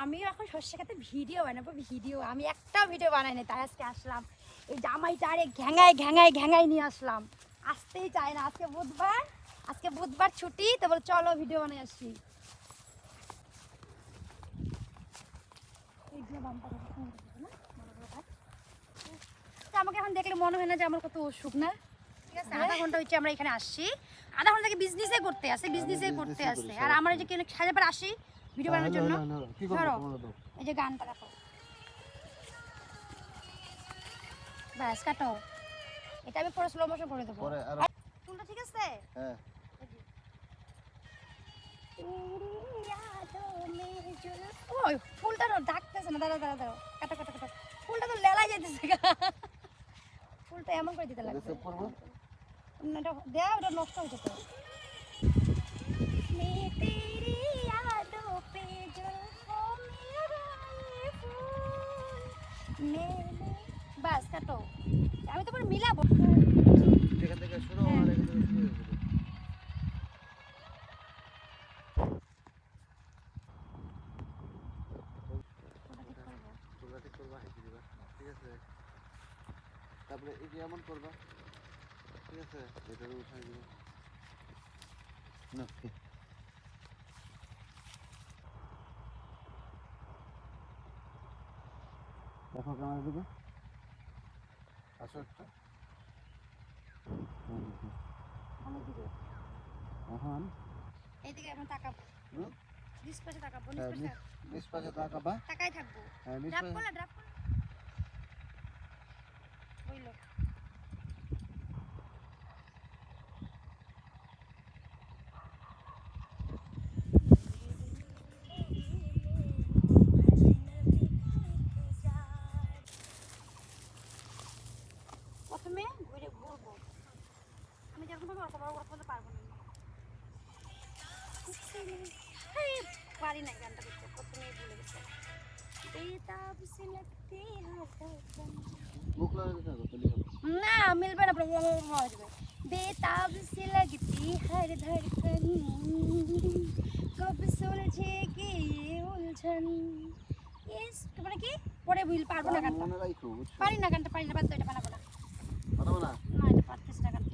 Video বানাবো video আমি একটাও ভিডিও বানাই নাই তাই আজকে আসলাম। এই জামাইটারে ঘ্যাঙায় ঘ্যাঙায় ঘ্যাঙায় নিয়ে আসলাম। আসতেই চায় না আজকে বুধবার। আজকে বুধবার ছুটি তো বলে চলো ভিডিও বানাই আসি। আমাকে এখন দেখলে মনে হয় না যে আমার কত অসুখ না? ঠিক আছে আধা ঘণ্টা হচ্ছে আমরা এখানে আসছি। আধা ঘণ্টা বিজনেসে করতে আসে বিজনেসে করতে আসে আর আমরা যে কেন সাজা পর আসি ভিডিও বানানোর জন্য? কি ধরো। এই যে গানটা রাখো ব্যাস কাটো। এটা আমি পরে স্লো মোশন করে দেবো। পরে আর ফুলটা ঠিক আছে? হ্যাঁ। ওই ফুলটা তো ডাকতেছে না। দাঁড়া দাঁড়া দাঁড়া কাটো কাটো কাটো। ফুলটা তো লেলাই যাইতেছে। ফুলটা এমন করে দিতে লাগবে। দেয়া ওটা নষ্ট হয়ে যেত আমি তোমার মিলাবো। যেখান থেকে শুরু হ্যাঁ। আর এখান থেকে শুরু তারপরে এই যে এমন করবা। ঠিক আছে? এটারে উঠাই দিবা না। দেখো ক্যামেরা দিকে আসো একটা। এখন এইদিকে এখন তাকাবো। হুম? নিচ পাশে তাকাবো হ্যাঁ, পাশে নিচ- টাকা পাশে তাকাবা। তাকাই থাকব। হ্যাঁ ড্রাপ পাশে প্রথমে ঘুরে ঘুরবো আমি যেরকম ভাবে অত বড় করতে পারবো না হেই, পারি না গানটা করতে প্রথমেই ভুলে গেছি বেতাব সে লাগতে হ্যাঁ ধড়কন। মুখ লাগাতে থাকো তাহলে হবে না মিলবে না প্রবলেম হয়ে যাবে बेताब से लगती हर धड़कन कब सुलझेगी ये उलझन ইস মানে কি পরে বুঝল পারবো না গানটা মনে রাখো বুঝছো পারি না গানটা পারি না বাদ দাও, এটা বানাবো না পারব না